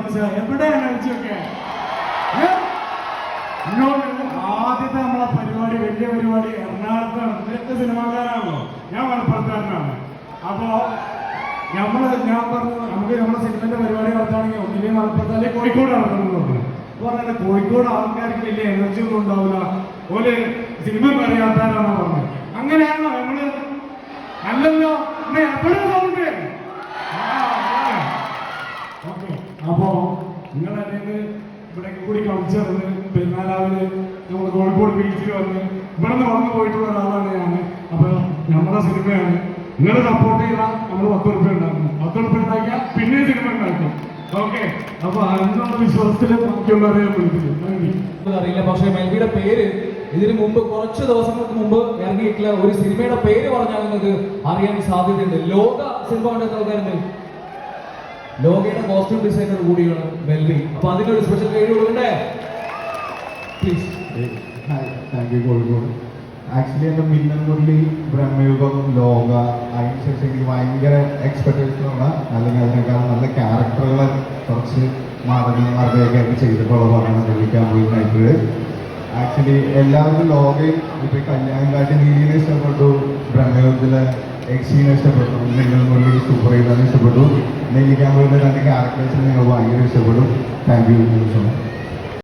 ഒച്ചയൊക്കെ ഏ? ഇന്നോട് ആദ്യത്തെ നമ്മളെ പരിപാടി വലിയ പരിപാടി എറണാകുളത്ത് നേരത്തെ സിനിമാക്കാരാണല്ലോ. ഞാൻ മലപ്പുറത്തുകാരനാണ്. അപ്പോ നമ്മൾ ഞാൻ പറഞ്ഞു നമുക്ക് നമ്മുടെ സിനിമന്റെ പരിപാടി നടത്താണെങ്കിൽ ഒന്നില്ലേ മലപ്പുറത്ത് അല്ലെങ്കിൽ കോഴിക്കോട് നടത്തണമെന്നുണ്ട്. അപ്പൊ പറഞ്ഞാൽ കോഴിക്കോട് ആൾക്കാർക്ക് വലിയ എനർജി ഒന്നും ഉണ്ടാവില്ല. ഓൽ സിനിമ അറിയാത്താരാണോ പറഞ്ഞത്. അങ്ങനെയാണോ നമ്മൾ? അല്ലല്ലോ. എപ്പോഴും സൗണ്ട് നിങ്ങൾ അപ്പോ നിങ്ങളല്ലെങ്കിൽ ഇവിടെ കൂടി കളിച്ചിറന്ന് പെരുന്നാലാവിൽ നമ്മൾ കോഴിക്കോട് ബീച്ചിൽ വന്ന് ഇവിടെ നിന്ന് വന്നു പോയിട്ടുള്ള ഒരാളാണ് ഞാൻ അപ്പൊ നമ്മുടെ സിനിമയാണ്. നിങ്ങൾ സപ്പോർട്ട് ചെയ്താൽ നമ്മൾ പത്ത് റുപ്യ ഉണ്ടാക്കും. പത്ത് റുപ്യ ഉണ്ടാക്കിയാൽ പിന്നെ സിനിമ ഉണ്ടാക്കും. ഓക്കെ? അപ്പൊ അതിനുള്ള വിശ്വാസത്തിൽ ബാക്കിയുള്ളവരെ അറിയില്ല. പക്ഷേ മെൽവിയുടെ പേര് ഇതിനു മുമ്പ് കുറച്ച് ദിവസങ്ങൾക്ക് മുമ്പ് ഇറങ്ങിയിട്ടുള്ള ഒരു സിനിമയുടെ പേര് പറഞ്ഞാൽ നിങ്ങൾക്ക് അറിയാൻ സാധ്യതയുണ്ട്. ലോക സിനിമ കണ്ടെത്ത ആൾക്കാരുണ്ട് ലോകയുടെ കോസ്റ്റ്യൂം ഡിസൈനർ കൂടിയാണ് മെൽവി അപ്പൊ അതിനൊരു സ്പെഷ്യൽ പേര് കൊടുക്കണ്ടേ? Please thank you Kozhikode actually എന്റെ മിന്നൽ ബ്രഹ്മയുഗം ലോക അതിന് ശേഷം എനിക്ക് ഭയങ്കര എക്സ്പെക്ടേഷനുള്ള അല്ലെങ്കിൽ അതിനേക്കാൾ നല്ല ക്യാരക്ടറുകൾ കുറച്ച് ആയിട്ട് ചെയ്തിട്ടുള്ളതാണ്. നെല്ലിക്കാൻ പോയി നയിച്ചത് ആക്ച്വലി എല്ലാവർക്കും ലോകയും ഇപ്പോൾ കല്യാണം കാട്ടി നീലിനെ ഇഷ്ടപ്പെട്ടു. ബ്രഹ്മയുഗത്തിലെ എക്സീനെ ഇഷ്ടപ്പെട്ടു. നിങ്ങൾ മുരളി സൂപ്പർ ഹീറോനെ ഇഷ്ടപ്പെട്ടു. നെല്ലിക്കാൻ പോയിട്ട് രണ്ട് ക്യാരക്ടേഴ്സിനെ ഞങ്ങൾ ഭയങ്കര ഇഷ്ടപ്പെടും. Thank you so much